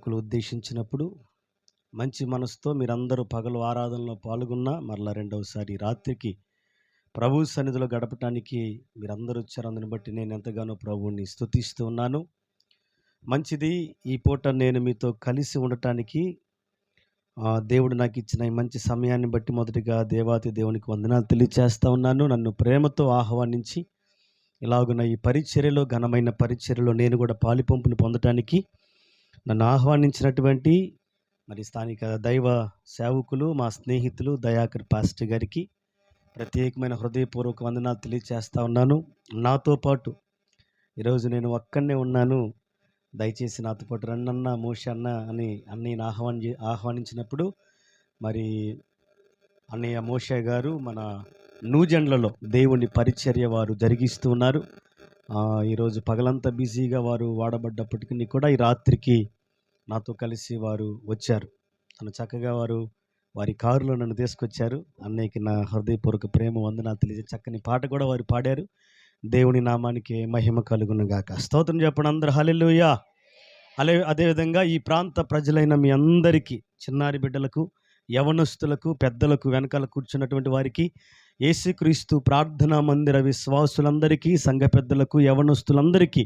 సేవకులు ఉద్దేశించినప్పుడు మంచి మనసుతో మీరందరూ పగలు ఆరాధనలో పాల్గొన్నా మరలా రెండవసారి రాత్రికి ప్రభు సన్నిధిలో గడపటానికి మీరందరూ వచ్చారు. అందుని బట్టి నేను ఎంతగానో ప్రభువుని స్తుతిస్తూ ఉన్నాను. మంచిది ఈ పూట నేను మీతో కలిసి ఉండటానికి దేవుడు నాకు ఇచ్చిన ఈ మంచి సమయాన్ని బట్టి మొదటిగా దేవాతి దేవునికి వందనాలు తెలియచేస్తా ఉన్నాను. నన్ను ప్రేమతో ఆహ్వానించి ఇలాగున ఈ పరిచర్యలో ఘనమైన పరిచర్యలో నేను కూడా పాలిపంపుని పొందటానికి నన్ను ఆహ్వానించినటువంటి మరి స్థానిక దైవ సేవకులు మా స్నేహితులు దయాకర్ పాస్టర్ గారికి ప్రత్యేకమైన హృదయపూర్వక వందనాలు తెలియచేస్తా ఉన్నాను. నాతో పాటు ఈరోజు నేను ఒక్కనే ఉన్నాను. దయచేసి నాతో పాటు రన్నన్న మోష అన్న అని అన్నయ్యని ఆహ్వాని ఆహ్వానించినప్పుడు మరి అన్నయ్య మోష గారు మన నూజెండ్లలో దేవుని పరిచర్య వారు జరిగిస్తూ ఉన్నారు. ఈరోజు పగలంతా బిజీగా వారు వాడబడ్డప్పటికీ కూడా ఈ రాత్రికి నాతో కలిసి వారు వచ్చారు. తను చక్కగా వారు వారి కారులో నన్ను తీసుకొచ్చారు. అన్నయ్యకి నా హృదయపూర్వక ప్రేమ వందనా తెలియజే చక్కని పాట కూడా వారు పాడారు. దేవుని నామానికి మహిమ కలుగునుగాక. స్తోత్రం చెప్పండి అందరూ. హలెలుయా అలే అదేవిధంగా ఈ ప్రాంత ప్రజలైన మీ అందరికీ చిన్నారి బిడ్డలకు యవనస్తులకు పెద్దలకు వెనకాల కూర్చున్నటువంటి వారికి యేసుక్రీస్తు ప్రార్థనా మందిర విశ్వాసులందరికీ సంఘ పెద్దలకు యవనస్తులందరికీ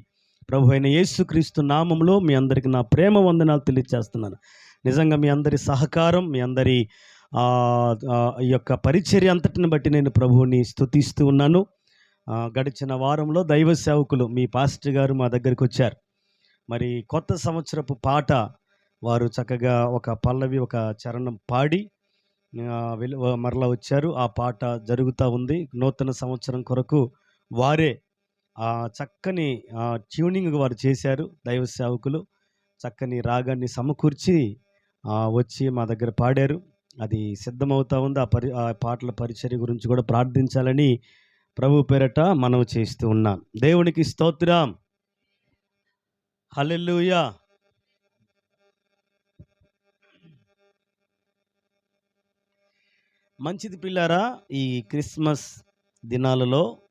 ప్రభు అయిన యేసుక్రీస్తు నామంలో మీ అందరికీ నా ప్రేమ వందనాలు తెలియజేస్తున్నాను నిజంగా మీ అందరి సహకారం మీ అందరి ఈ యొక్క పరిచర్య అంతటిని బట్టి నేను ప్రభువుని స్తుతిస్తూ ఉన్నాను. గడిచిన వారంలో దైవ సేవకులు మీ పాస్టర్ గారు మా దగ్గరికి వచ్చారు. మరి కొత్త సంవత్సరపు పాట వారు చక్కగా ఒక పల్లవి ఒక చరణం పాడి మరలా వచ్చారు. ఆ పాట జరుగుతూ ఉంది. నూతన సంవత్సరం కొరకు వారే చక్కని ట్యూనింగ్ వారు చేశారు దైవ సేవకులు. చక్కని రాగాన్ని సమకూర్చి వచ్చి మా దగ్గర పాడారు. అది సిద్ధమవుతా ఉంది. ఆ పరి ఆ పాటల పరిచర్య గురించి కూడా ప్రార్థించాలని ప్రభు పేరట మనం చేస్తూ ఉన్నాం. దేవునికి స్తోత్రం. హలెల్లుయా. మంచిది పిల్లారా ఈ క్రిస్మస్ దినాలలో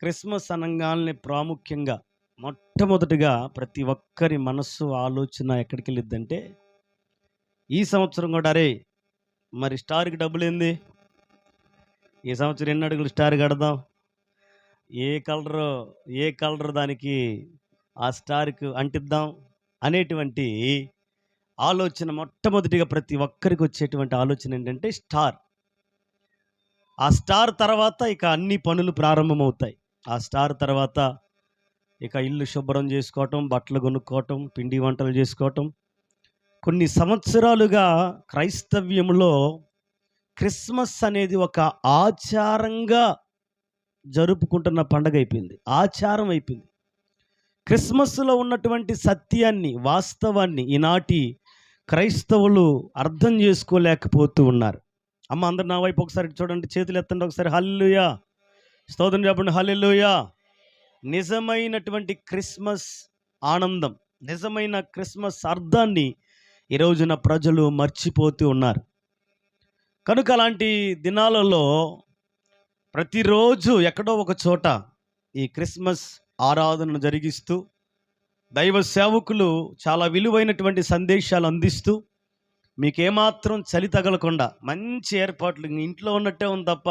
క్రిస్మస్ అనగానే ప్రాముఖ్యంగా మొట్టమొదటిగా ప్రతి ఒక్కరి మనస్సు ఆలోచన ఎక్కడికి వెళ్ళిద్దంటే ఈ సంవత్సరం కూడా అరే మరి స్టార్కి డబ్బులు ఏంది? ఈ సంవత్సరం ఎన్ని అడుగులు స్టార్ కడదాం? ఏ కలర్ ఏ కలర్ దానికి ఆ స్టార్కి అంటిద్దాం? అనేటువంటి ఆలోచన మొట్టమొదటిగా ప్రతి ఒక్కరికి వచ్చేటువంటి ఆలోచన ఏంటంటే స్టార్. ఆ స్టార్ తర్వాత ఇక అన్ని పనులు ప్రారంభమవుతాయి. ఆ స్టార్ తర్వాత ఇక ఇల్లు శుభ్రం చేసుకోవటం బట్టలు కొనుక్కోవటం పిండి వంటలు చేసుకోవటం. కొన్ని సంవత్సరాలుగా క్రైస్తవ్యంలో క్రిస్మస్ అనేది ఒక ఆచారంగా జరుపుకుంటున్న పండగ అయిపోయింది. ఆచారం అయిపోయింది. క్రిస్మస్లో ఉన్నటువంటి సత్యాన్ని వాస్తవాన్ని ఈనాటి క్రైస్తవులు అర్థం చేసుకోలేకపోతూ ఉన్నారు. అమ్మ అందరు నా వైపు ఒకసారి చూడండి చేతులు ఎత్తండి ఒకసారి. హల్లుయా స్తోత్రం చెప్పండి. హల్లుయా నిజమైనటువంటి క్రిస్మస్ ఆనందం నిజమైన క్రిస్మస్ అర్థాన్ని ఈ రోజున ప్రజలు మర్చిపోతూ ఉన్నారు. కనుక అలాంటి దినాలలో ప్రతిరోజు ఎక్కడో ఒక చోట ఈ క్రిస్మస్ ఆరాధనను జరిగిస్తూ దైవ సేవకులు చాలా విలువైనటువంటి సందేశాలు అందిస్తూ మీకేమాత్రం చలి తగలకుండా మంచి ఏర్పాట్లు ఇంట్లో ఉన్నట్టే ఉంది తప్ప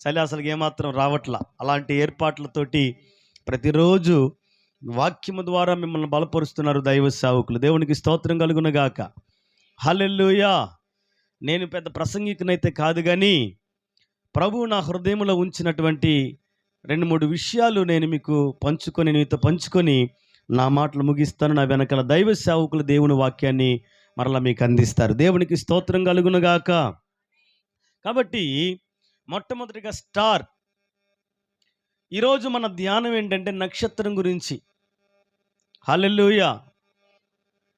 చలి అసలు ఏమాత్రం రావట్లా. అలాంటి ఏర్పాట్లతోటి ప్రతిరోజు వాక్యము ద్వారా మిమ్మల్ని బలపరుస్తున్నారు దైవ సేవకులు. దేవునికి స్తోత్రం కలుగునగాక హలెల్లుయా! నేను పెద్ద ప్రసంగికనైతే కాదు కానీ ప్రభు నా హృదయంలో ఉంచినటువంటి రెండు మూడు విషయాలు నేను మీకు పంచుకొని మీతో పంచుకొని నా మాటలు ముగిస్తాను నా వెనకాల దైవ సేవకులు దేవుని వాక్యాన్ని మరలా మీకు అందిస్తారు. దేవునికి స్తోత్రం కలుగునుగాక కాబట్టి మొట్టమొదటిగా స్టార్. ఈరోజు మన ధ్యానం ఏంటంటే నక్షత్రం గురించి. హల్లెలూయా.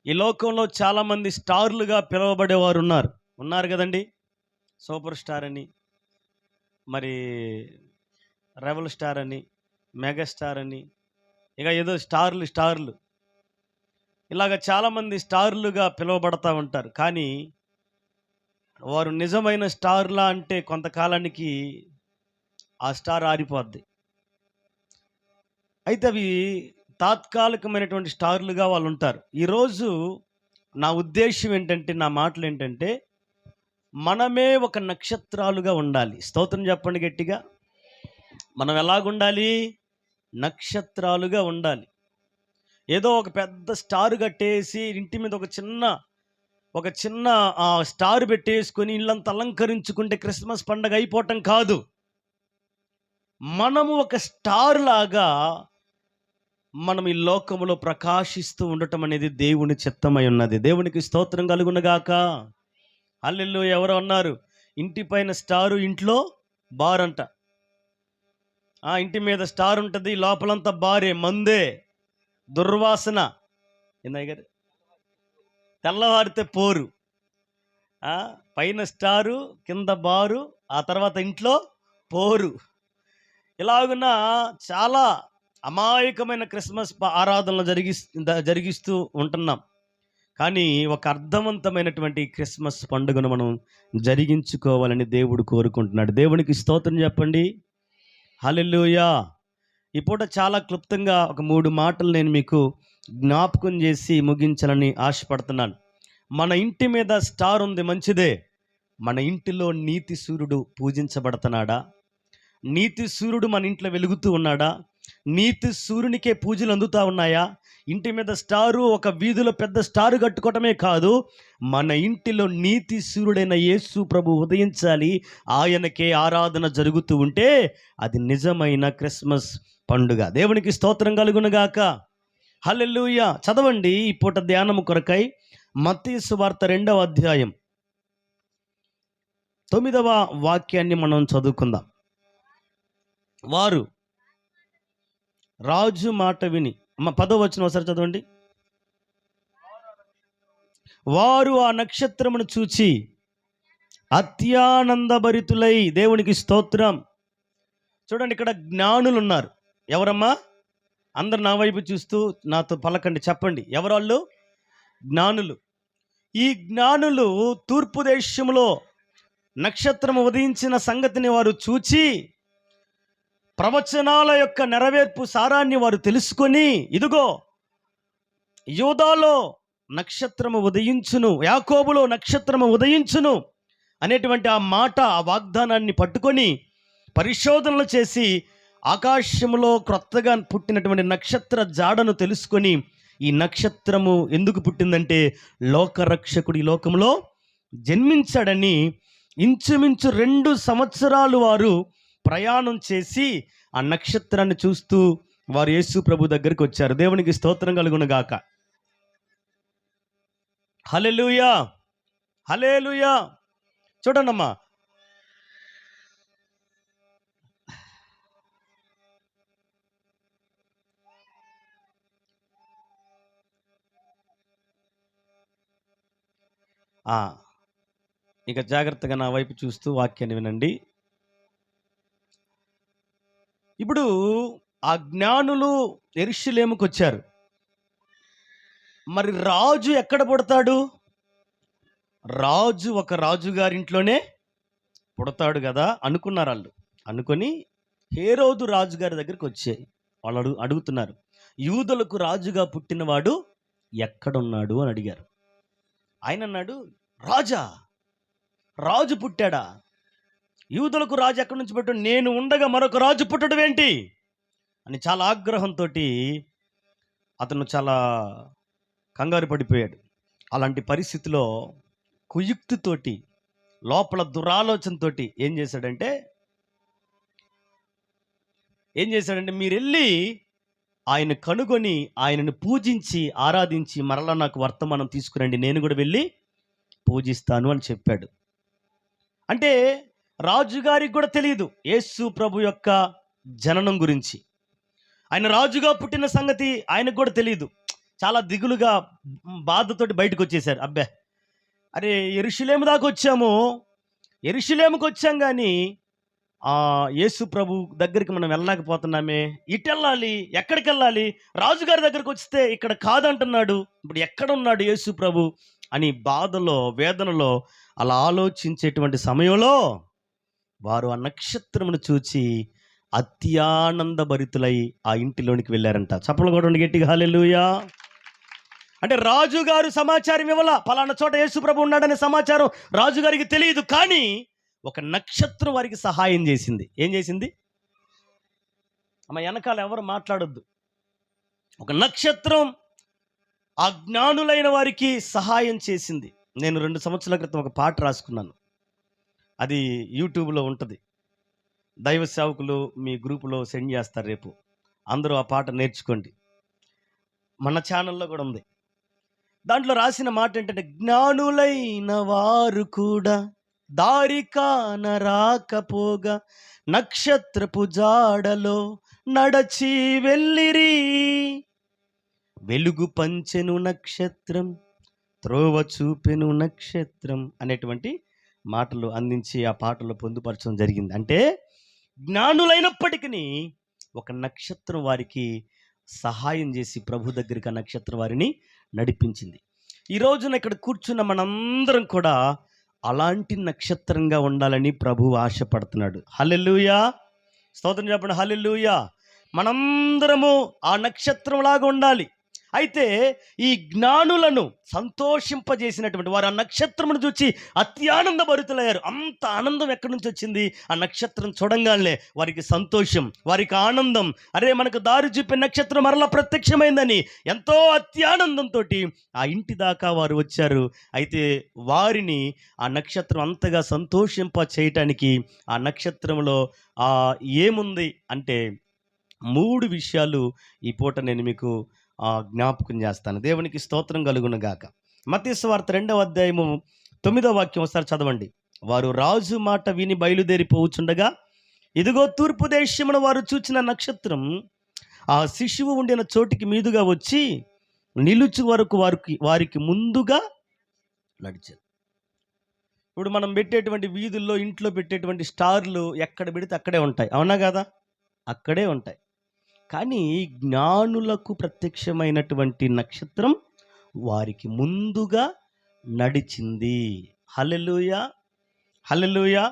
ఈ లోకంలో చాలామంది స్టార్లుగా పిలువబడేవారు ఉన్నారు ఉన్నారు కదండి? సూపర్ స్టార్ అని. మరి రెవల్ స్టార్ అని. మెగాస్టార్ అని. ఇక ఏదో స్టార్లు స్టార్లు. ఇలాగ చాలామంది స్టార్లుగా పిలువబడతా ఉంటారు. కానీ వారు నిజమైన స్టార్లా అంటే కొంతకాలానికి ఆ స్టార్ ఆరిపోద్ది. అయితే అవి తాత్కాలికమైనటువంటి స్టార్లుగా వాళ్ళు ఉంటారు ఈరోజు నా ఉద్దేశం ఏంటంటే నా మాటలు ఏంటంటే మనమే ఒక నక్షత్రాలుగా ఉండాలి. స్తోత్రం చెప్పండి గట్టిగా. మనం ఎలాగుండాలి? నక్షత్రాలుగా ఉండాలి. ఏదో ఒక పెద్ద స్టార్ కట్టేసి ఇంటి మీద ఒక చిన్న ఒక చిన్న ఆ, స్టార్ పెట్టేసుకొని ఇళ్ళంతా అలంకరించుకుంటే క్రిస్మస్ పండగ అయిపోవటం కాదు. మనము ఒక స్టార్ లాగా మనం ఈ లోకంలో ప్రకాశిస్తూ ఉండటం అనేది దేవుని చిత్తమై ఉన్నది. దేవునికి స్తోత్రం కలుగునగాక. అల్లెల్లు ఎవరు అన్నారు ఇంటి పైన స్టారు ఇంట్లో బార్ అంట. ఆ ఇంటి మీద స్టార్ ఉంటుంది లోపలంతా బారే మందే దుర్వాసన. ఏందయ్య గారు తెల్లవారితే పోరు. పైన స్టారు కింద బారు ఆ తర్వాత ఇంట్లో పోరు. ఇలాగున చాలా అమాయకమైన క్రిస్మస్ ఆరాధనలు జరిగి జరిగిస్తూ ఉంటున్నాం. కానీ ఒక అర్థవంతమైనటువంటి క్రిస్మస్ పండుగను మనం జరిగించుకోవాలని దేవుడు కోరుకుంటున్నాడు. దేవునికి స్తోత్రం చెప్పండి. హల్లెలూయా. ఈ పూట చాలా క్లుప్తంగా ఒక మూడు మాటలు నేను మీకు జ్ఞాపకం చేసి ముగించాలని ఆశపడుతున్నాను. మన ఇంటి మీద స్టార్ ఉంది మంచిదే. మన ఇంటిలో నీతి సూర్యుడు పూజించబడుతున్నాడా? నీతి సూర్యుడు మన ఇంట్లో వెలుగుతూ ఉన్నాడా? నీతి సూర్యునికే పూజలు అందుతా ఉన్నాయా? ఇంటి మీద స్టారు ఒక వీధిలో పెద్ద స్టారు కట్టుకోవటమే కాదు మన ఇంటిలో నీతి సూర్యుడైన యేసు ప్రభు ఉదయించాలి ఆయనకే ఆరాధన జరుగుతూ ఉంటే అది నిజమైన క్రిస్మస్ పండుగ. దేవునికి స్తోత్రం కలుగునుగాక. హల్లెలూయా. చదవండి ఈ పూట ధ్యానము కొరకై మతీసు వార్త రెండవ అధ్యాయం. తొమ్మిదవ వాక్యాన్ని మనం చదువుకుందాం. వారు రాజు మాట విని అమ్మ పదో వచ్చిన ఒకసారి చదవండి. వారు ఆ నక్షత్రమును చూచి అత్యానందభరితులై దేవునికి స్తోత్రం. చూడండి ఇక్కడ జ్ఞానులు ఉన్నారు ఎవరమ్మా? అందరు నా వైపు చూస్తూ నాతో పలకండి చెప్పండి. ఎవరాళ్ళు? జ్ఞానులు. ఈ జ్ఞానులు తూర్పు దేశంలో నక్షత్రం ఉదయించిన సంగతిని వారు చూచి ప్రవచనాల యొక్క నెరవేర్పు సారాన్ని వారు తెలుసుకొని ఇదిగో యూదాలో నక్షత్రము ఉదయించును యాకోబులో నక్షత్రము ఉదయించును అనేటువంటి ఆ మాట ఆ వాగ్దానాన్ని పట్టుకొని పరిశోధనలు చేసి ఆకాశంలో క్రొత్తగా పుట్టినటువంటి నక్షత్ర జాడను తెలుసుకొని ఈ నక్షత్రము ఎందుకు పుట్టిందంటే లోకరక్షకుడు ఈ లోకంలో జన్మించాడని ఇంచుమించు రెండు సంవత్సరాలు వారు ప్రయాణం చేసి ఆ నక్షత్రాన్ని చూస్తూ వారు యేసు ప్రభు దగ్గరికి వచ్చారు. దేవునికి స్తోత్రం కలుగును గాక. హలెలుయా హలేలుయా చూడండమ్మా. ఆ, ఇక జాగ్రత్తగా నా వైపు చూస్తూ వాక్యాన్ని వినండి. ఇప్పుడు ఆ జ్ఞానులు ఎరుషులేముకు వచ్చారు మరి రాజు ఎక్కడ పుడతాడు? రాజు ఒక రాజు గారింట్లోనే పుడతాడు కదా అనుకున్నారు వాళ్ళు. అనుకొని హేరోదు రాజుగారి దగ్గరికి వచ్చాయి వాళ్ళు అడుగు అడుగుతున్నారు యూదులకు రాజుగా పుట్టినవాడు ఎక్కడున్నాడు అని అడిగారు. ఆయన అన్నాడు రాజా రాజు పుట్టాడా? యూదులకు రాజు ఎక్కడి నుంచి పుట్టాడు? నేను ఉండగా మరొక రాజు పుట్టడం ఏంటి? అని చాలా ఆగ్రహంతో అతను చాలా కంగారు పడిపోయాడు. అలాంటి పరిస్థితిలో కుయుక్తితోటి లోపల దురాలోచనతోటి ఏం చేశాడంటే ఏం చేశాడంటే మీరు వెళ్ళి ఆయన కనుగొని ఆయనను పూజించి ఆరాధించి మరలా నాకు వర్తమానం తీసుకురండి నేను కూడా వెళ్ళి పూజిస్తాను అని చెప్పాడు. అంటే రాజుగారికి కూడా తెలియదు యేసు ప్రభు యొక్క జననం గురించి. ఆయన రాజుగా పుట్టిన సంగతి ఆయనకు కూడా తెలియదు. చాలా దిగులుగా బాధతోటి బయటకు వచ్చేసారు అబ్బే! అరే ఎరుషులేము దాకా వచ్చాము. ఎరుషులేముకి వచ్చాం కానీ యేసు ప్రభు దగ్గరికి మనం వెళ్ళలేకపోతున్నామే. ఇటు వెళ్ళాలి ఎక్కడికి వెళ్ళాలి రాజుగారి దగ్గరికి వస్తే ఇక్కడ కాదంటున్నాడు. ఇప్పుడు ఎక్కడ ఉన్నాడు యేసు ప్రభు అని బాధలో వేదనలో అలా ఆలోచించేటువంటి సమయంలో వారు ఆ నక్షత్రమును చూచి అత్యానంద భరితులై ఆ ఇంటిలోనికి వెళ్ళారంట. చప్పలు కూడా గట్టిగా హాలెలుయా అంటే రాజుగారు సమాచారం ఇవ్వాల. పలానా చోట యేసుప్రభు ఉన్నాడనే సమాచారం రాజుగారికి తెలియదు కానీ ఒక నక్షత్రం వారికి సహాయం చేసింది. ఏం చేసింది? అమ్మ వెనకాల ఎవరు మాట్లాడొద్దు. ఒక నక్షత్రం అజ్ఞానులైన వారికి సహాయం చేసింది. నేను రెండు సంవత్సరాల క్రితం ఒక పాట రాసుకున్నాను. అది యూట్యూబ్లో ఉంటుంది. దైవ సేవకులు మీ గ్రూపులో సెండ్ చేస్తారు రేపు. అందరూ ఆ పాట నేర్చుకోండి. మన ఛానల్లో కూడా ఉంది. దాంట్లో రాసిన మాట ఏంటంటే జ్ఞానులైన వారు కూడా దారి కాన రాకపోగా నక్షత్రపు జాడలో నడచి వెళ్ళిరి. వెలుగు పంచెను నక్షత్రం త్రోవ చూపెను నక్షత్రం అనేటువంటి మాటలు అందించి ఆ పాటలు పొందుపరచడం జరిగింది. అంటే జ్ఞానులైనప్పటికీ ఒక నక్షత్రం వారికి సహాయం చేసి ప్రభు దగ్గరికి ఆ నక్షత్రం వారిని నడిపించింది. ఈ రోజున ఇక్కడ కూర్చున్న మనందరం కూడా అలాంటి నక్షత్రంగా ఉండాలని ప్రభు ఆశపడుతున్నాడు. హలెల్లుయా! స్తోత్రం చెప్పండి. హలెల్లుయా! మనందరము ఆ నక్షత్రంలాగా ఉండాలి. అయితే ఈ జ్ఞానులను సంతోషింపజేసినటువంటి వారు ఆ నక్షత్రమును చూచి అత్యానంద భరితులయ్యారు అంత ఆనందం ఎక్కడి నుంచి వచ్చింది? ఆ నక్షత్రం చూడంగానే వారికి సంతోషం వారికి ఆనందం. అరే మనకు దారి చూపే నక్షత్రం మరలా ప్రత్యక్షమైందని ఎంతో అత్యానందంతో ఆ ఇంటి దాకా వారు వచ్చారు. అయితే వారిని ఆ నక్షత్రం అంతగా సంతోషింప చేయటానికి ఆ నక్షత్రంలో ఆ ఏముంది అంటే మూడు విషయాలు ఈ పూట నేను మీకు జ్ఞాపకం చేస్తాను. దేవునికి స్తోత్రం కలుగును గాక. మతీశ్వార్త రెండవ అధ్యాయము తొమ్మిదవ వాక్యం ఒకసారి చదవండి. వారు రాజు మాట విని బయలుదేరిపోవచ్చుండగా ఇదిగో తూర్పు దేశమున వారు చూచిన నక్షత్రం ఆ శిశువు ఉండిన చోటికి మీదుగా వచ్చి నిలుచు వరకు వారికి వారికి ముందుగా నడిచారు ఇప్పుడు మనం పెట్టేటువంటి వీధుల్లో ఇంట్లో పెట్టేటువంటి స్టార్లు ఎక్కడ పెడితే అక్కడే ఉంటాయి. అవునా కదా? అక్కడే ఉంటాయి. కానీ జ్ఞానులకు ప్రత్యక్షమైనటువంటి నక్షత్రం వారికి ముందుగా నడిచింది. హలలుయ హలలుయ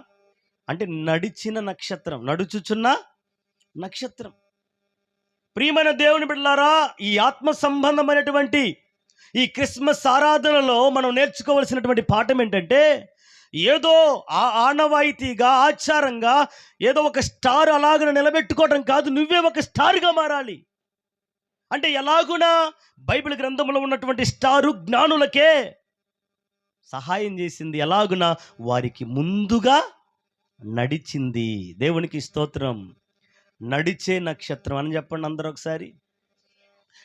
అంటే నడిచిన నక్షత్రం నడుచుచున్న నక్షత్రం. ప్రియమైన దేవుని బిడ్డలారా ఈ ఆత్మ సంబంధమైనటువంటి ఈ క్రిస్మస్ ఆరాధనలో మనం నేర్చుకోవలసినటువంటి పాఠం ఏంటంటే ఏదో ఆ ఆనవాయితీగా ఆచారంగా ఏదో ఒక స్టార్ అలాగన నిలబెట్టుకోవడం కాదు నువ్వే ఒక స్టార్గా మారాలి. అంటే ఎలాగునా బైబిల్ గ్రంథంలో ఉన్నటువంటి స్టారు జ్ఞానులకే సహాయం చేసింది. ఎలాగునా వారికి ముందుగా నడిచింది. దేవునికి స్తోత్రం. నడిచే నక్షత్రం అని చెప్పండి అందరూ ఒకసారి.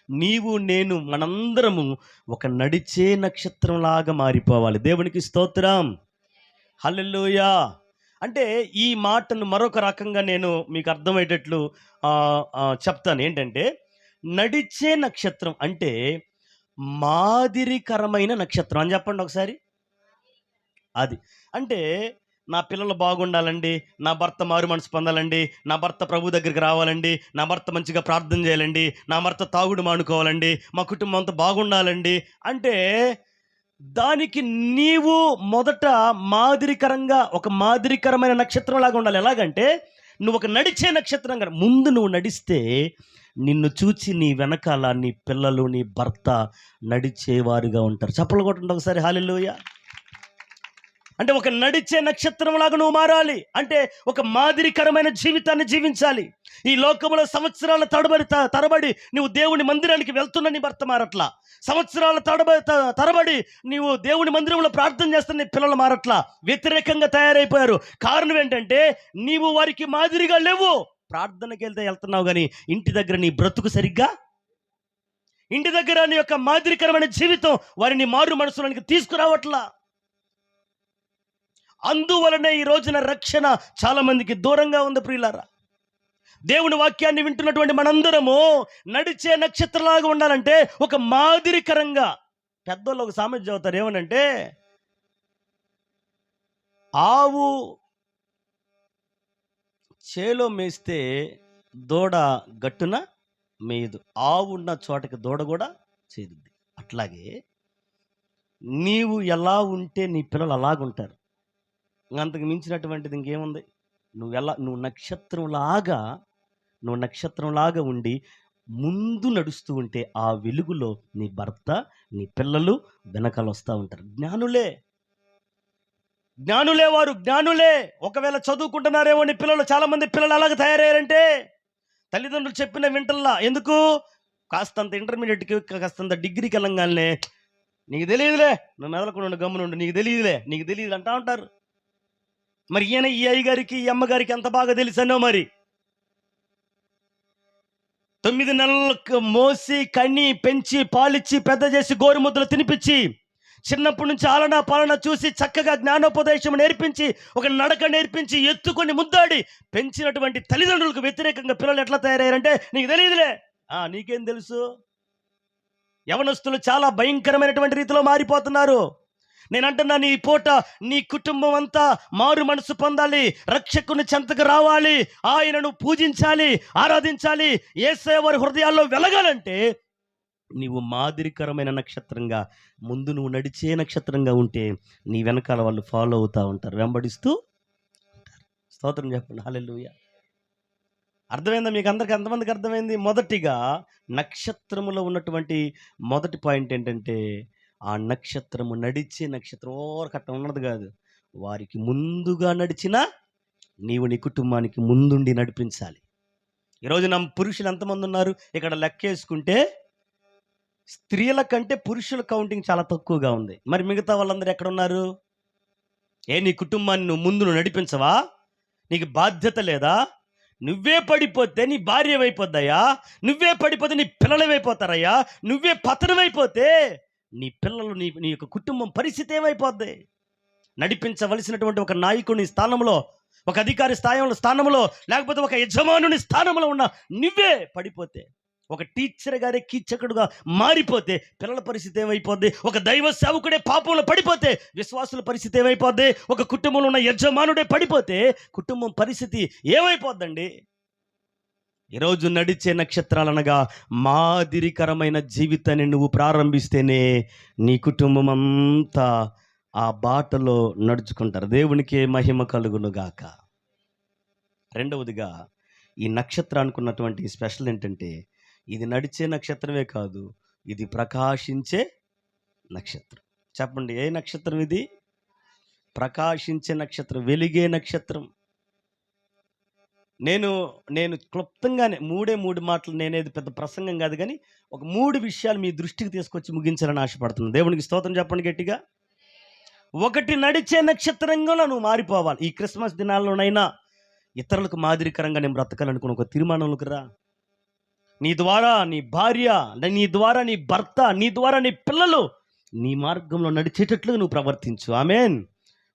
నీవు నేను మనందరము ఒక నడిచే నక్షత్రంలాగా మారిపోవాలి. దేవునికి స్తోత్రం. హల్లెల్లుయా అంటే ఈ మాటను మరొక రకంగా నేను మీకు అర్థమయ్యేటట్లు చెప్తాను. ఏంటంటే నడిచే నక్షత్రం అంటే మాదిరికరమైన నక్షత్రం అని చెప్పండి ఒకసారి. అది. అంటే నా పిల్లలు బాగుండాలండి నా భర్త మారు మనసు పొందాలండి నా భర్త ప్రభు దగ్గరికి రావాలండి నా భర్త మంచిగా ప్రార్థన చేయాలండి నా భర్త తాగుడు మానుకోవాలండి మా కుటుంబం అంతా బాగుండాలండి అంటే దానికి నీవు మొదట మాదిరికరంగా ఒక మాదిరికరమైన నక్షత్రం లాగా ఉండాలి. ఎలాగంటే నువ్వు ఒక నడిచే నక్షత్రం కదా. ముందు నువ్వు నడిస్తే నిన్ను చూచి నీ వెనకాల నీ పిల్లలు నీ భర్త నడిచేవారుగా ఉంటారు. చప్పలు కొట్టండి ఒకసారి. హాలిలోయ. అంటే ఒక నడిచే నక్షత్రం లాగా నువ్వు మారాలి. అంటే ఒక మాదిరికరమైన జీవితాన్ని జీవించాలి. ఈ లోకంలో సంవత్సరాల తడబడి త- తరబడి నువ్వు దేవుని మందిరానికి వెళ్తున్న నీ భర్త మారట్లా. సంవత్సరాల తడబడి తరబడి నీవు దేవుని మందిరంలో ప్రార్థన చేస్తున్న నీ పిల్లలు మారట్లా. వ్యతిరేకంగా తయారైపోయారు. కారణం ఏంటంటే నీవు వారికి మాదిరిగా లేవు. ప్రార్థనకి వెళ్తే వెళ్తున్నావు కానీ ఇంటి దగ్గర నీ బ్రతుకు సరిగ్గా? ఇంటి దగ్గర నీ యొక్క మాదిరికరమైన జీవితం వారిని మారు మనసులోనికి తీసుకురావట్లా. అందువలనే ఈ రోజున రక్షణ చాలామందికి దూరంగా ఉంది ప్రియులారా. దేవుని వాక్యాన్ని వింటున్నటువంటి మనందరము నడిచే నక్షత్రంలాగా ఉండాలంటే ఒక మాదిరికరంగా పెద్దోళ్ళు ఒక సామెత చదువుతారు. ఏమనంటే ఆవు చేలో మేస్తే దూడ గట్టున మేయదు. ఆవు ఉన్న చోటకి దూడ కూడా చేరుద్ది. అట్లాగే నీవు ఎలా ఉంటే నీ పిల్లలు అలాగుంటారు. అంతకు మించినటువంటిది ఇంకేముంది? నువ్వు ఎలా నువ్వు నక్షత్రంలాగా నువ్వు నక్షత్రంలాగా ఉండి ముందు నడుస్తూ ఉంటే ఆ వెలుగులో నీ భర్త నీ పిల్లలు వెనకాల వస్తూ ఉంటారు. జ్ఞానులే. జ్ఞానులే వారు జ్ఞానులే. ఒకవేళ చదువుకుంటున్నారేమో నీ పిల్లలు చాలామంది పిల్లలు అలాగ తయారయ్యారంటే తల్లిదండ్రులు చెప్పిన వింటల్లా. ఎందుకు? కాస్తంత ఇంటర్మీడియట్కి కాస్తంత డిగ్రీకి వెళ్ళంగానే నీకు తెలియదులే నువ్వు మెదలకుండా గమ్మునుండు నీకు తెలియదులే నీకు తెలియదు అంటా ఉంటారు. మరి ఈయన ఈ అయ్యగారికి ఈ అమ్మగారికి ఎంత బాగా తెలుసనో మరి? తొమ్మిది నెలలకు మోసి కన్ని పెంచి పాలిచ్చి పెద్ద చేసి గోరుముద్దలు తినిపించి చిన్నప్పటి నుంచి ఆలన పాలన చూసి చక్కగా జ్ఞానోపదేశం నేర్పించి ఒక నడక నేర్పించి ఎత్తుకొని ముద్దాడి పెంచినటువంటి తల్లిదండ్రులకు వ్యతిరేకంగా పిల్లలు ఎట్లా తయారయ్యారంటే నీకు తెలియదులే ఆ నీకేం తెలుసు? యవనస్తులు చాలా భయంకరమైనటువంటి రీతిలో మారిపోతున్నారు. నేను అంటున్నా నీ పూట నీ కుటుంబం అంతా మారు మనసు పొందాలి రక్షకుని చెంతకు రావాలి ఆయనను పూజించాలి ఆరాధించాలి ఏసే వారి హృదయాల్లో వెలగాలంటే నీవు మాదిరికరమైన నక్షత్రంగా ముందు నువ్వు నడిచే నక్షత్రంగా ఉంటే నీ వెనకాల వాళ్ళు ఫాలో అవుతూ ఉంటారు. వెంబడిస్తూ ఉంటారు. స్తోత్రం చెప్పండి. హల్లెలూయ. అర్థమైందా? మీకు అందరికి ఎంతమందికి అర్థమైంది? మొదటిగా నక్షత్రములో ఉన్నటువంటి మొదటి పాయింట్ ఏంటంటే ఆ నక్షత్రము నడిచే నక్షత్రం ఓరకట్ట ఉన్నది కాదు. వారికి ముందుగా నడిచిన నీవు నీ కుటుంబానికి ముందుండి నడిపించాలి. ఈరోజు నా పురుషులు ఎంతమంది ఉన్నారు? ఇక్కడ లెక్కేసుకుంటే స్త్రీల కంటే పురుషుల కౌంటింగ్ చాలా తక్కువగా ఉంది. మరి మిగతా వాళ్ళందరూ ఎక్కడ ఉన్నారు ఏ నీ కుటుంబాన్ని నువ్వు ముందు నువ్వు నడిపించవా? నీకు బాధ్యత లేదా? నువ్వే పడిపోతే నీ భార్యవైపోద్దయ్యా నువ్వే పడిపోతే నీ పిల్లలమైపోతారయ్యా నువ్వే పతనమైపోతే నీ పిల్లలు నీ నీ యొక్క కుటుంబం పరిస్థితి ఏమైపోద్ది? నడిపించవలసినటువంటి ఒక నాయకుని స్థానంలో ఒక అధికారి స్థానంలో స్థానంలో లేకపోతే ఒక యజమానుని స్థానంలో ఉన్న నువ్వే పడిపోతే ఒక టీచర్ గారే కీచకుడుగా మారిపోతే పిల్లల పరిస్థితి ఏమైపోద్ది? ఒక దైవ సేవకుడే పాపంలో పడిపోతే విశ్వాసుల పరిస్థితి ఏమైపోద్ది? ఒక కుటుంబంలో ఉన్న యజమానుడే పడిపోతే కుటుంబం పరిస్థితి ఏమైపోద్దండి? ఈరోజు నడిచే నక్షత్రాలనగా మాదిరికరమైన జీవితాన్ని నువ్వు ప్రారంభిస్తేనే నీ కుటుంబం అంతా ఆ బాటలో నడుచుకుంటారు. దేవునికి మహిమ కలుగునుగాక. రెండవదిగా ఈ నక్షత్రానికి ఉన్నటువంటి స్పెషల్ ఏంటంటే ఇది నడిచే నక్షత్రమే కాదు ఇది ప్రకాశించే నక్షత్రం. చెప్పండి ఏ నక్షత్రం ఇది? ప్రకాశించే నక్షత్రం వెలిగే నక్షత్రం. నేను నేను క్లుప్తంగానే మూడే మూడు మాటలు నేనేది పెద్ద ప్రసంగం కాదు కానీ ఒక మూడు విషయాలు మీ దృష్టికి తీసుకొచ్చి ముగించాలని ఆశపడుతున్నాను. దేవునికి స్తోత్రం చెప్పండి గట్టిగా. ఒకటి నడిచే నక్షత్రంగా నువ్వు మారిపోవాలి. ఈ క్రిస్మస్ దినాల్లోనైనా ఇతరులకు మాదిరికరంగా నేను బ్రతకాలనుకున్న ఒక తీర్మానంలోకి రా. నీ ద్వారా నీ భార్య నీ ద్వారా నీ భర్త నీ ద్వారా నీ పిల్లలు నీ మార్గంలో నడిచేటట్లుగా నువ్వు ప్రవర్తించు. ఆమెన్.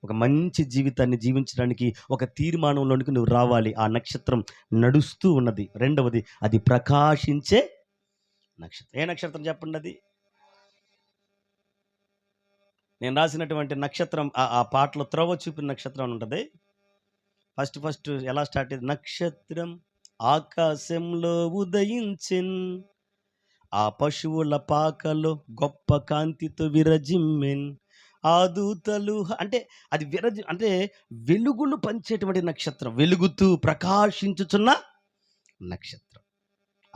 ఒక మంచి జీవితాన్ని జీవించడానికి ఒక తీర్మానంలోనికి నువ్వు రావాలి. ఆ నక్షత్రం నడుస్తూ ఉన్నది. రెండవది అది ప్రకాశించే నక్షత్రం. ఏ నక్షత్రం చెప్పండి అది? నేను రాసినటువంటి నక్షత్రం ఆ- పాటలో త్రోవ చూపిన నక్షత్రం అని ఉంటుంది. ఫస్ట్ ఫస్ట్ ఎలా స్టార్ట్ అయ్యింది నక్షత్రం ఆకాశంలో ఉదయించిన్ ఆ పశువుల పాకలో గొప్ప కాంతితో విరజిమ్మెన్ ఆ దూతలు అంటే అది విరజ అంటే వెలుగులు పంచేటువంటి నక్షత్రం. వెలుగుతూ ప్రకాశించుచున్న నక్షత్రం.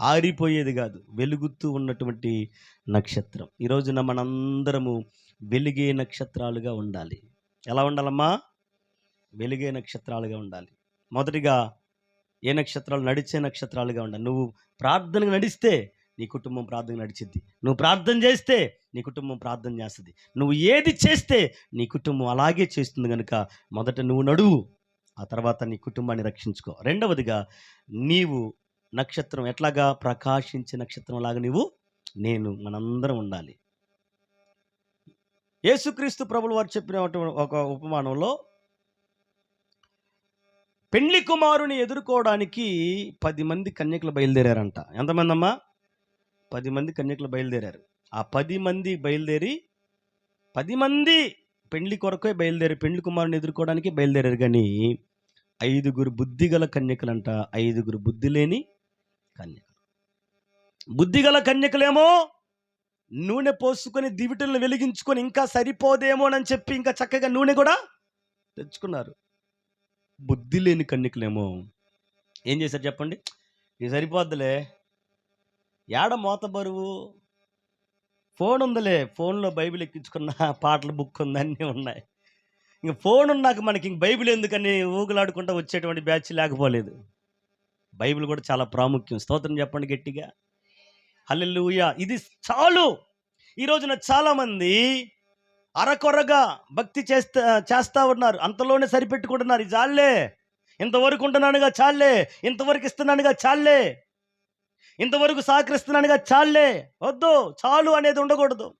ఆరిపోయేది కాదు వెలుగుతూ ఉన్నటువంటి నక్షత్రం. ఈ రోజున మనందరము వెలిగే నక్షత్రాలుగా ఉండాలి. ఎలా ఉండాలమ్మా? వెలిగే నక్షత్రాలుగా ఉండాలి. మొదటిగా ఏ నక్షత్రాలు నడిచే నక్షత్రాలుగా ఉండాలి. నువ్వు ప్రార్థనకు నడిస్తే నీ కుటుంబం ప్రార్థన నడిచిద్ది. నువ్వు ప్రార్థన చేస్తే నీ కుటుంబం ప్రార్థన చేస్తుంది. నువ్వు ఏది చేస్తే నీ కుటుంబం అలాగే చేస్తుంది కనుక మొదట నువ్వు నడువు. ఆ తర్వాత నీ కుటుంబాన్ని రక్షించుకో. రెండవదిగా నీవు నక్షత్రం ఎట్లాగా ప్రకాశించే నక్షత్రం లాగా నీవు నేను మనందరం ఉండాలి. యేసుక్రీస్తు ప్రభులు వారు చెప్పిన ఒక ఉపమానంలో పెండ్లి కుమారుని ఎదుర్కోవడానికి పది మంది కన్యకులు బయలుదేరారంట. ఎంతమంది అమ్మా పది మంది కన్యకులు బయలుదేరారు. ఆ పది మంది బయలుదేరి పది మంది పెండ్లి కొరకే బయలుదేరి పెండ్లి కుమారుని ఎదుర్కోవడానికి బయలుదేరారు. కానీ ఐదుగురు బుద్ధిగల కన్యకలంట. ఐదుగురు బుద్ధి లేని కన్యకలు. బుద్ధిగల కన్యకలేమో నూనె పోసుకొని దివిటలను వెలిగించుకొని ఇంకా సరిపోదేమోనని చెప్పి ఇంకా చక్కగా నూనె కూడా తెచ్చుకున్నారు. బుద్ధి లేని కన్యకలేమో. ఏం చేశారు చెప్పండి? ఇది సరిపోద్దులే. ఏడ మోత బరువు? ఫోన్ ఉందిలే ఫోన్లో బైబిల్ ఎక్కించుకున్న పాటల బుక్ ఉంది అన్నీ ఉన్నాయి. ఇంక ఫోన్ ఉన్నాక మనకి ఇంక బైబిల్ ఎందుకని ఊగులాడుకుంటూ వచ్చేటువంటి బ్యాచ్ లేకపోలేదు. బైబిల్ కూడా చాలా ప్రాముఖ్యం. స్తోత్రం చెప్పండి గట్టిగా. హల్లెలూయా. ఇది చాలు! ఈ రోజున చాలామంది అరకొరగా భక్తి చేస్తా చేస్తా ఉన్నారు. అంతలోనే సరిపెట్టుకుంటున్నారు. ఇది చాలే ఇంతవరకు ఉంటున్నానుగా చాలే ఇంతవరకు ఇస్తున్నానుగా చాలే ఇంతవరకు సహకరిస్తున్నానుగా చాలే వద్దు చాలు అనేది ఉండకూడదు.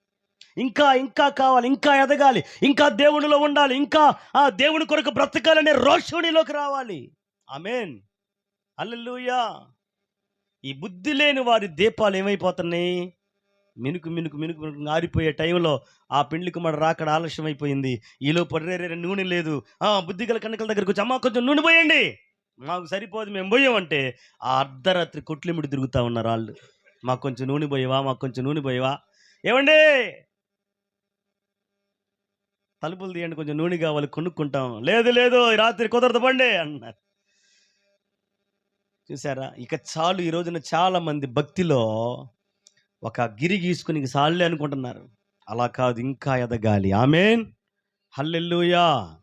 ఇంకా ఇంకా కావాలి ఇంకా ఎదగాలి ఇంకా దేవునిలో ఉండాలి ఇంకా ఆ దేవుని కొరకు బ్రతకాలనే రోషునిలోకి రావాలి. ఆమెన్. అల్లెలుయా ఈ బుద్ధి లేని వారి దీపాలు ఏమైపోతున్నాయి? మినుకు మినుకు మినుకు మినుకు ఆరిపోయే టైంలో ఆ పెళ్ళికి మన రాకడ ఆలస్యం అయిపోయింది ఈలో పడిరేరే నూనె లేదు. ఆ బుద్ధి గల కన్నకల దగ్గరకు వచ్చి కొంచెం నూనె పోయండి. మాకు సరిపోదు మేము పోయామంటే ఆ అర్ధరాత్రి కొట్లిమిడి తిరుగుతూ ఉన్నారు వాళ్ళు. మాకు కొంచెం నూనె పోయేవా మాకు కొంచెం నూనె పోయేవా? ఏమండి? తలుపులు తీయండి కొంచెం నూనె కావాలి కొనుక్కుంటాం. లేదు లేదు ఈ రాత్రి కుదరదు బండి అన్నారు. చూసారా ఇక చాలు ఈ రోజున చాలా మంది భక్తిలో ఒక గిరి గీసుకుని ఇంక అనుకుంటున్నారు. అలా కాదు ఇంకా ఎదగాలి. ఆమెన్. హల్లెలూయా.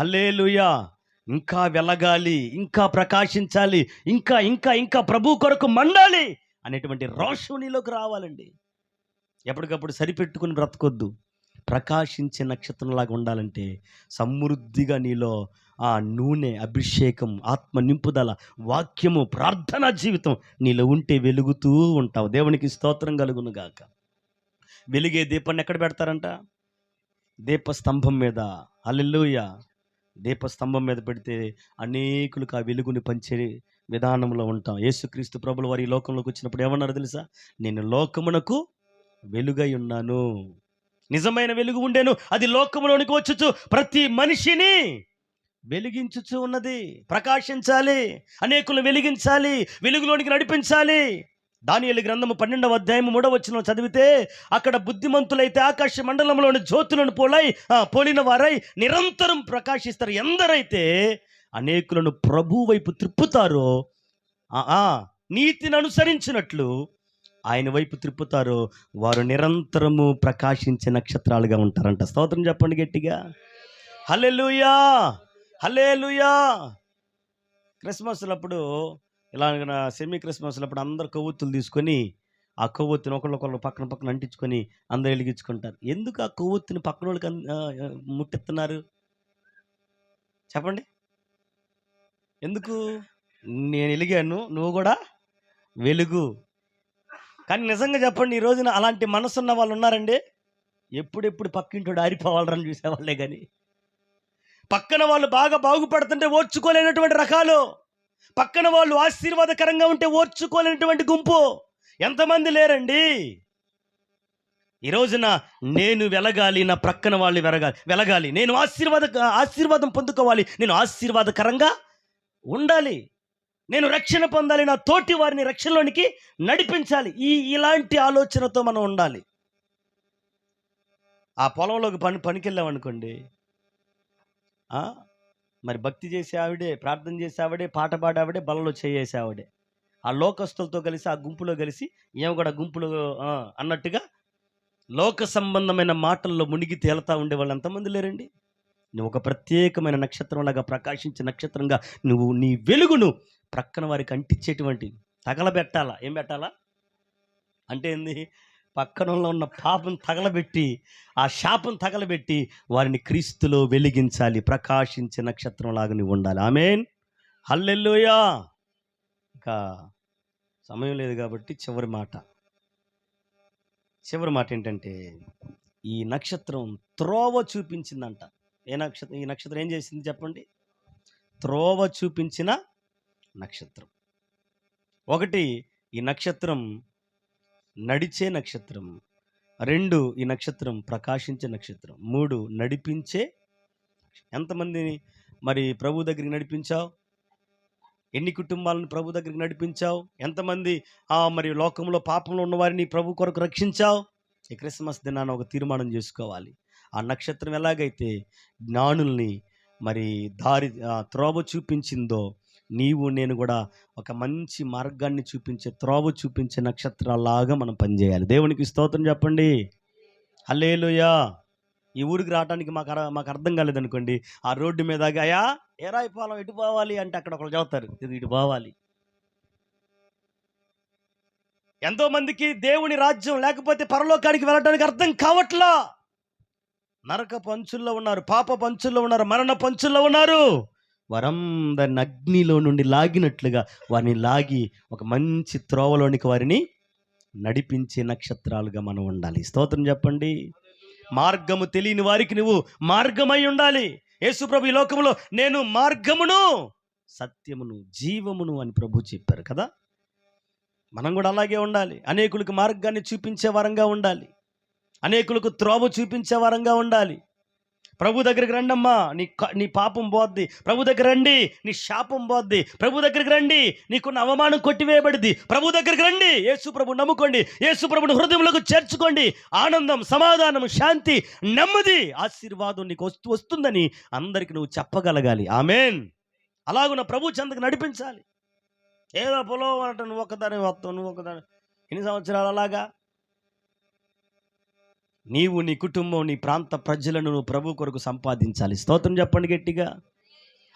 హల్లేలుయా. ఇంకా వెలగాలి ఇంకా ప్రకాశించాలి ఇంకా ఇంకా ఇంకా ప్రభు కొరకు మండాలి అనేటువంటి రోషునిలోకి రావాలండి. ఎప్పటికప్పుడు సరిపెట్టుకుని బ్రతకొద్దు. ప్రకాశించే నక్షత్రంలాగా ఉండాలంటే సమృద్ధిగా నీలో ఆ నూనె అభిషేకం ఆత్మ నింపుదల వాక్యము ప్రార్థనా జీవితం నీలో ఉంటే వెలుగుతూ ఉంటావు. దేవునికి స్తోత్రం కలుగును గాక. వెలిగే దీపాన్ని ఎక్కడ పెడతారంట? దీపస్తంభం మీద. అల్లెలుయ దీపస్తంభం మీద పెడితే అనేకులకు ఆ వెలుగుని పంచే విధానంలో ఉంటాం. యేసుక్రీస్తు ప్రభులు వారి ఈ లోకంలోకి వచ్చినప్పుడు ఏమన్నారు తెలుసా? నేను లోకమునకు వెలుగై ఉన్నాను. నిజమైన వెలుగు ఉండేను. అది లోకములోనికి వచ్చుచు. ప్రతి మనిషిని వెలిగించుచు ఉన్నది. ప్రకాశించాలి. అనేకులు వెలిగించాలి. వెలుగులోనికి నడిపించాలి. దానియలు గ్రంథము పన్నెండవ అధ్యాయము మూడవ వచ్చిన చదివితే అక్కడ బుద్ధిమంతులైతే ఆకాశ మండలంలోని జ్యోతులను పోలై ఆ, పోలిన వారై నిరంతరం ప్రకాశిస్తారు. ఎందరైతే అనేకులను ప్రభు వైపు త్రిప్పుతారో ఆ, ఆ, నీతిని అనుసరించినట్లు ఆయన వైపు త్రిప్పుతారో వారు నిరంతరము ప్రకాశించే నక్షత్రాలుగా ఉంటారంట. స్తోత్రం చెప్పండి గట్టిగా. హల్లెలూయా! హల్లెలూయా! క్రిస్మస్లప్పుడు ఇలా సెమీ క్రిస్మస్లప్పుడు అందరు కొవ్వొత్తులు తీసుకొని ఆ కొవ్వొత్తిని ఒకళ్ళొకళ్ళు పక్కన పక్కన అంటించుకొని అందరు వెలిగించుకుంటారు. ఎందుకు ఆ కొవ్వొత్తిని పక్కన వాళ్ళకి ముట్టిస్తున్నారు ముట్టెత్తున్నారు? చెప్పండి. ఎందుకు? నేను వెలిగాను నువ్వు కూడా వెలుగు. కానీ నిజంగా చెప్పండి ఈ రోజున అలాంటి మనసున్న వాళ్ళు ఉన్నారండి? ఎప్పుడెప్పుడు పక్కింటోడు ఆరిపోవాలని చూసేవాళ్ళే కానీ పక్కన వాళ్ళు బాగా బాగుపడుతుంటే ఓర్చుకోలేనటువంటి రకాలు. పక్కన వాళ్ళు ఆశీర్వాదకరంగా ఉంటే ఓర్చుకోలేనటువంటి గుంపు. ఎంతమంది లేరండి? ఈ రోజున నేను వెలగాలి నా ప్రక్కన వాళ్ళు వెలగాలి వెలగాలి. నేను ఆశీర్వాద ఆశీర్వాదం పొందుకోవాలి. నేను ఆశీర్వాదకరంగా ఉండాలి. నేను రక్షణ పొందాలి. నా తోటి వారిని రక్షణలోనికి నడిపించాలి. ఈ ఇలాంటి ఆలోచనతో మనం ఉండాలి. ఆ పొలంలోకి పని పనికెళ్ళామనుకోండి మరి భక్తి చేసే ఆవిడే ప్రార్థన చేసే ఆవిడే పాట పాడావిడే బలలో చేసే ఆవిడే. ఆ లోకస్తులతో కలిసి ఆ గుంపులో కలిసి ఏం కూడా గుంపులో అన్నట్టుగా లోక సంబంధమైన మాటల్లో మునిగి తేలుతా ఉండేవాళ్ళు ఎంతమంది లేరండి? నువ్వు ఒక ప్రత్యేకమైన నక్షత్రంలాగా ప్రకాశించే నక్షత్రంగా నువ్వు నీ వెలుగును ప్రక్కన వారికి అంటించేటువంటి తగలబెట్టాలా? ఏం పెట్టాలా? అంటే ఏంది? పక్కనంలో ఉన్న పాపం తగలబెట్టి ఆ శాపం తగలబెట్టి వారిని క్రీస్తులో వెలిగించాలి ప్రకాశించే నక్షత్రంలాగా నువ్వు ఉండాలి. ఆమెన్. హల్లెల్లుయా ఇంకా సమయం లేదు కాబట్టి చివరి మాట. చివరి మాట ఏంటంటే ఈ నక్షత్రం త్రోవ చూపించిందంట. ఏ నక్షత్రం ఈ నక్షత్రం ఏం చేసింది చెప్పండి? త్రోవ చూపించిన నక్షత్రం. ఒకటి ఈ నక్షత్రం నడిచే నక్షత్రం. రెండు ఈ నక్షత్రం ప్రకాశించే నక్షత్రం. మూడు నడిపించే ఎంతమందిని మరి ప్రభు దగ్గరికి నడిపించావు? ఎన్ని కుటుంబాలను ప్రభు దగ్గరికి నడిపించావు? ఎంతమంది ఆ మరి లోకంలో పాపంలో ఉన్నవారిని ప్రభు కొరకు రక్షించావు? ఈ క్రిస్మస్ దినాన్ని ఒక తీర్మానం చేసుకోవాలి. ఆ నక్షత్రం ఎలాగైతే జ్ఞానుల్ని మరి దారి ఆ, త్రోవ చూపించిందో నీవు నేను కూడా ఒక మంచి మార్గాన్ని చూపించే త్రోవ చూపించే నక్షత్రాలాగా మనం పనిచేయాలి. దేవునికి స్తోత్రం చెప్పండి. హల్లేలుయా! ఈ ఊరికి రావడానికి మాకు అర- మాకు అర్థం కాలేదనుకోండి ఆ రోడ్డు మీద ఆగి, అయ్యా ఏరా పోలం ఇటు పోవాలి అంటే అక్కడ ఒకరు చదువుతారు ఇది ఇటు పోవాలి. ఎంతోమందికి దేవుని రాజ్యం లేకపోతే పరలోకానికి వెళ్ళడానికి అర్థం కావట్లా. నరక పంచుల్లో ఉన్నారు పాప పంచుల్లో ఉన్నారు మరణ పంచుల్లో ఉన్నారు. వారందరిని అగ్నిలో నుండి లాగినట్లుగా వారిని లాగి ఒక మంచి త్రోవలోనికి వారిని నడిపించే నక్షత్రాలుగా మనం ఉండాలి. స్తోత్రం చెప్పండి. మార్గము తెలియని వారికి నువ్వు మార్గమై ఉండాలి. యేసుప్రభు ఈ లోకములో నేను మార్గమును సత్యమును జీవమును అని ప్రభు చెప్పారు కదా. మనం కూడా అలాగే ఉండాలి. అనేకులకు మార్గాన్ని చూపించే వరంగా ఉండాలి. అనేకులకు త్రోవ చూపించే వరంగా ఉండాలి. ప్రభు దగ్గరికి రండమ్మా. నీ నీ పాపం పోద్ది. ప్రభు దగ్గర రండి. నీ శాపం పోద్ది. ప్రభు దగ్గరికి రండి. నీకున్న అవమానం కొట్టివేయబడింది ప్రభు దగ్గరికి రండి. యేసు ప్రభు నమ్ముకోండి. యేసు ప్రభుని హృదయంలోకి చేర్చుకోండి. ఆనందం సమాధానం శాంతి నెమ్మది ఆశీర్వాదం నీకు వస్తు వస్తుందని అందరికి నువ్వు చెప్పగలగాలి. ఆమెన్. అలాగున్న ప్రభు చెందకు నడిపించాలి. ఏదో పొలం అంటే నువ్వు ఒకదాని వస్తావు నువ్వు ఒకదాని ఎన్ని సంవత్సరాలు అలాగా? నీవు నీ కుటుంబం నీ ప్రాంత ప్రజలను నువ్వు ప్రభు కొరకు సంపాదించాలి. స్తోత్రం చెప్పండి గట్టిగా.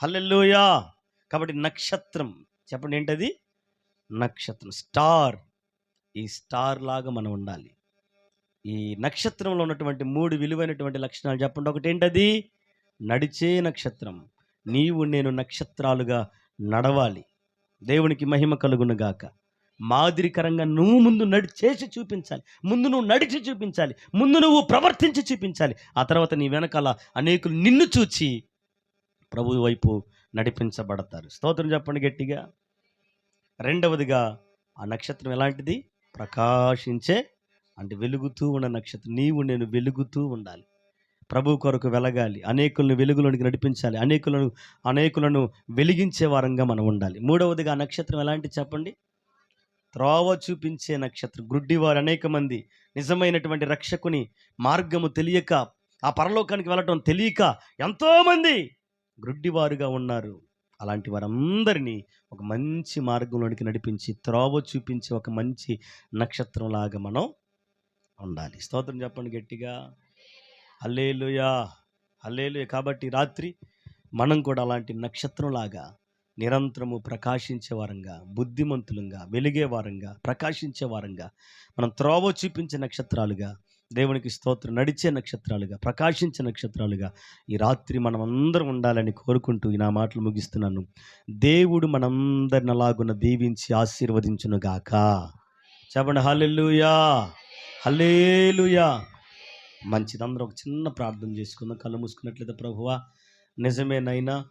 హల్లెల్లోయా కాబట్టి నక్షత్రం. చెప్పండి ఏంటది? నక్షత్రం. స్టార్. ఈ స్టార్ లాగా మనం ఉండాలి. ఈ నక్షత్రంలో ఉన్నటువంటి మూడు విలువైనటువంటి లక్షణాలు చెప్పండి. ఒకటి ఏంటది? నడిచే నక్షత్రం. నీవు నేను నక్షత్రాలుగా నడవాలి. దేవునికి మహిమ కలుగునుగాక. గాక మాదిరికరంగా నువ్వు ముందు నడి చేసి చూపించాలి. ముందు నువ్వు నడిచి చూపించాలి. ముందు నువ్వు ప్రవర్తించి చూపించాలి. ఆ తర్వాత నీ వెనకాల అనేకులు నిన్ను చూచి ప్రభు వైపు నడిపించబడతారు. స్తోత్రం చెప్పండి గట్టిగా. రెండవదిగా ఆ నక్షత్రం ఎలాంటిది? ప్రకాశించే అంటే వెలుగుతూ ఉన్న నక్షత్రం. నీవు నేను వెలుగుతూ ఉండాలి. ప్రభు కొరకు వెలగాలి. అనేకులను వెలుగులోనికి నడిపించాలి. అనేకులను అనేకులను వెలిగించే వారంగా మనం ఉండాలి. మూడవదిగా ఆ నక్షత్రం ఎలాంటి చెప్పండి? త్రోవ చూపించే నక్షత్రం గుడ్డివారు అనేక మంది. నిజమైనటువంటి రక్షకుని మార్గము తెలియక ఆ పరలోకానికి వెళ్ళటం తెలియక ఎంతోమంది గ్రుడ్డివారుగా ఉన్నారు. అలాంటి వారందరినీ ఒక మంచి మార్గంలోనికి నడిపించి త్రోవ చూపించి ఒక మంచి నక్షత్రంలాగా మనం ఉండాలి. స్తోత్రం చెప్పండి గట్టిగా. అల్లేలుయా అల్లేలుయ కాబట్టి రాత్రి మనం కూడా అలాంటి నక్షత్రంలాగా నిరంతరము ప్రకాశించే వారంగా బుద్ధిమంతులంగా వెలిగే వారంగా ప్రకాశించే వారంగా మనం త్రోవ చూపించే నక్షత్రాలుగా దేవునికి స్తోత్రం నడిచే నక్షత్రాలుగా ప్రకాశించే నక్షత్రాలుగా ఈ రాత్రి మనం అందరం ఉండాలని కోరుకుంటూ నా మాటలు ముగిస్తున్నాను. దేవుడు మనందరిని అలాగున దీవించి ఆశీర్వదించునుగాక చెప్పండి హల్లెలుయా హల్లేలుయా. మంచిది అందరూ ఒక చిన్న ప్రార్థన చేసుకుందాం. కళ్ళు మూసుకున్నట్లయితే ప్రభువా నిజమేనైనా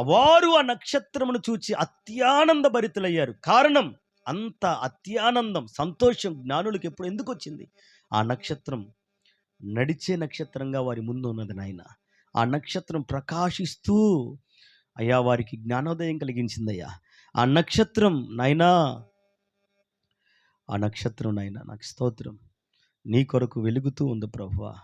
వారు ఆ నక్షత్రమును చూచి అత్యానంద భరితులయ్యారు. కారణం? అంత అత్యానందం సంతోషం జ్ఞానులకు ఎప్పుడు ఎందుకు వచ్చింది ఆ నక్షత్రం నడిచే నక్షత్రంగా వారి ముందు ఉన్నది నాయన. ఆ నక్షత్రం ప్రకాశిస్తూ అయ్యా వారికి జ్ఞానోదయం కలిగించిందయ్యా. ఆ నక్షత్రం నాయనా ఆ నక్షత్రం నాయన నాకు స్తోత్రం. నీ కొరకు వెలుగుతూ ఉంది ప్రభువా.